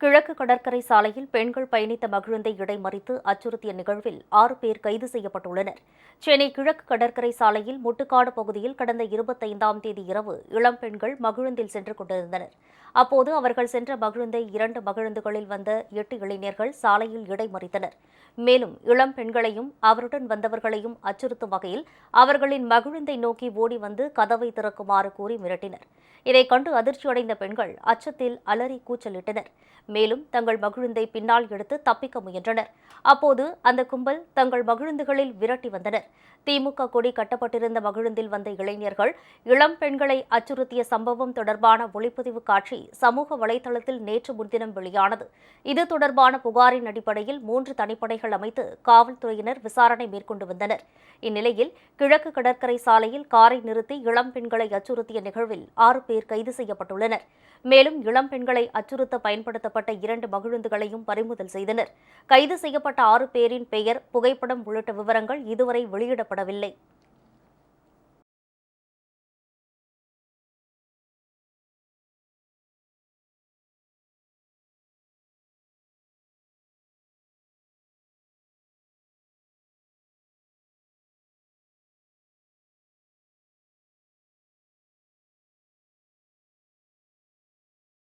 கிழக்கு கடற்கரை சாலையில் பெண்கள் பயணித்த மகிழுந்தை இடைமறித்து அச்சுறுத்திய நிகழ்வில் ஆறு பேர் கைது செய்யப்பட்டுள்ளனர். சென்னை கிழக்கு கடற்கரை சாலையில் முட்டுக்காடு பகுதியில் கடந்த இருபத்தைந்தாம் தேதி இரவு இளம் பெண்கள் மகிழுந்தில் சென்று கொண்டிருந்தனர். அப்போது அவர்கள் சென்ற மகிழுந்தை இரண்டு மகிழுந்துகளில் வந்த எட்டு இளைஞர்கள் சாலையில் இடைமறித்தனர் மேலும் இளம் பெண்களையும் அவருடன் வந்தவர்களையும் அச்சுறுத்தும் வகையில் அவர்களின் மகிழுந்தை நோக்கி ஓடி வந்து கதவை திறக்குமாறு கூறி மிரட்டினர். இதைக் கண்டு அதிர்ச்சியடைந்த பெண்கள் அச்சத்தில் அலறி கூச்சலிட்டனர். மேலும் தங்கள் மகிழுந்தை பின்னால் எடுத்து தப்பிக்க முயன்றனர். அப்போது அந்த கும்பல் தங்கள் மகிழுந்துகளில் விரட்டி வந்தனர். திமுக கொடி கட்டப்பட்டிருந்த மகிழுந்தில் வந்த இளைஞர்கள் இளம் பெண்களை அச்சுறுத்திய சம்பவம் தொடர்பான ஒளிப்பதிவு காட்சி சமூக வலைதளத்தில் நேற்று முன்தினம் வெளியானது. இது தொடர்பான புகாரின் அடிப்படையில் மூன்று தனிப்படைகள் அமைத்து காவல்துறையினர் விசாரணை மேற்கொண்டு வந்தனர். இந்நிலையில் கிழக்கு கடற்கரை சாலையில் காரை நிறுத்தி இளம் பெண்களை அச்சுறுத்திய நிகழ்வில் ஆறு பேர் கைது செய்யப்பட்டுள்ளனர். மேலும் இளம் பெண்களை அச்சுறுத்த பயன்படுத்த பயன்படுத்தப்பட்ட இரண்டு மகிழுந்துகளையும் பறிமுதல் செய்தனர். கைது செய்யப்பட்ட ஆறு பேரின் பெயர் புகைப்படம் உள்ளிட்ட விவரங்கள் இதுவரை வெளியிடப்படவில்லை.